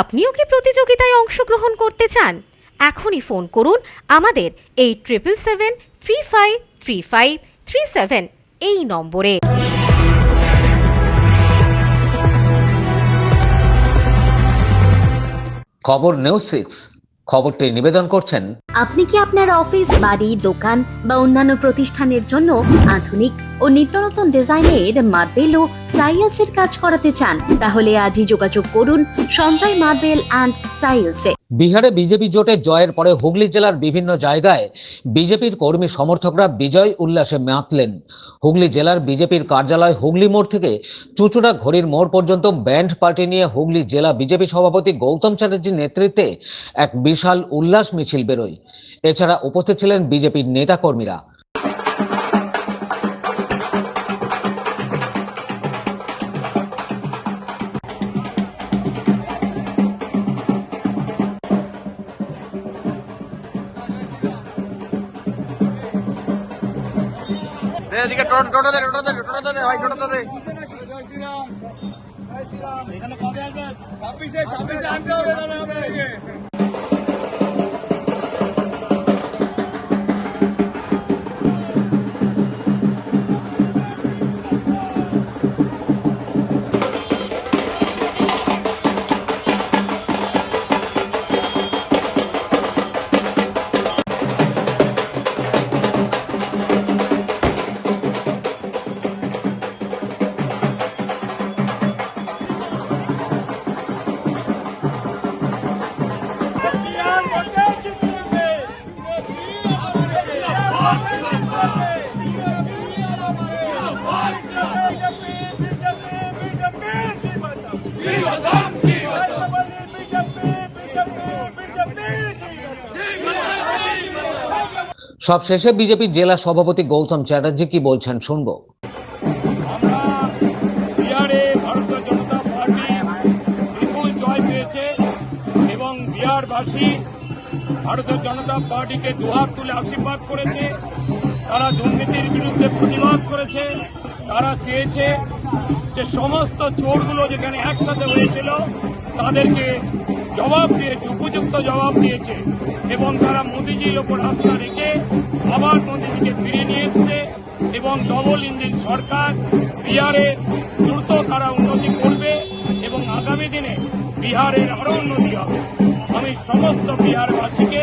আপনিও কি প্রতিযোগিতায় অংশগ্রহণ করতে চান? এখনই ফোন করুন আমাদের eight triple seven three five three five three seven এই নম্বরে। খবর নিউজ সিক্স খবরটি নিবেদন করছেন আপনি কি আপনার অফিস বাড়ি দোকান বা অন্যান্য প্রতিষ্ঠানের জন্য আধুনিক ও নিত্য নতুন ডিজাইনের মার্বেল ও টাইলসের কাজ করাতে চান, তাহলে আজই যোগাযোগ করুন সঞ্জয় মার্বেল অ্যান্ড টাইলসে বিহারে বিজেপি জোটের জয়ের পরে হুগলি জেলার বিভিন্ন জায়গায় বিজেপির কর্মী সমর্থকরা বিজয় উল্লাসে মাতলেন। হুগলি জেলার বিজেপির কার্যালয় হুগলি মোড় থেকে চুচুড়া ঘড়ির মোড় পর্যন্ত ব্যান্ড পার্টি নিয়ে হুগলি জেলা বিজেপি সভাপতি গৌতম চ্যাটার্জির নেতৃত্বে এক বিশাল উল্লাস মিছিল বেরোয়। এছাড়া উপস্থিত ছিলেন বিজেপির নেতাকর্মীরা। দে এদিকে টোটো দে টোটো দে টোটো দে ভাই টোটো দে। সব শেষে বিজেপির জেলা সভাপতি গৌতম চ্যাটার্জি কি বলছেন শুনব। এবং বিহারবাসী ভারতীয় জনতা পার্টিকে দুহাত তুলে আশীর্বাদ করেছে, তারা দুর্নীতির বিরুদ্ধে প্রতিবাদ করেছে, তারা চেয়েছে যে সমস্ত চোরগুলো যেখানে একসাথে হয়েছিল, তাদেরকে জবাব দিয়েছে, উপযুক্ত জবাব দিয়েছে। এবং তারা মোদিজির ওপর আস্থা রেখে আবার মোদিজিকে ফিরিয়ে নিয়ে এসছে এবং ডবল ইঞ্জিন সরকার, বিহারে দ্রুত তারা উন্নতি করবে এবং আগামী দিনে বিহারের আরও উন্নতি হবে। আমি সমস্ত বিহারবাসীকে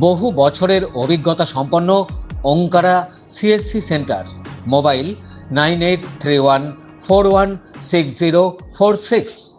বহু বছরের অভিজ্ঞতা সম্পন্ন Onkara CSC centre. Mobile nine eight three one four one six zero four six.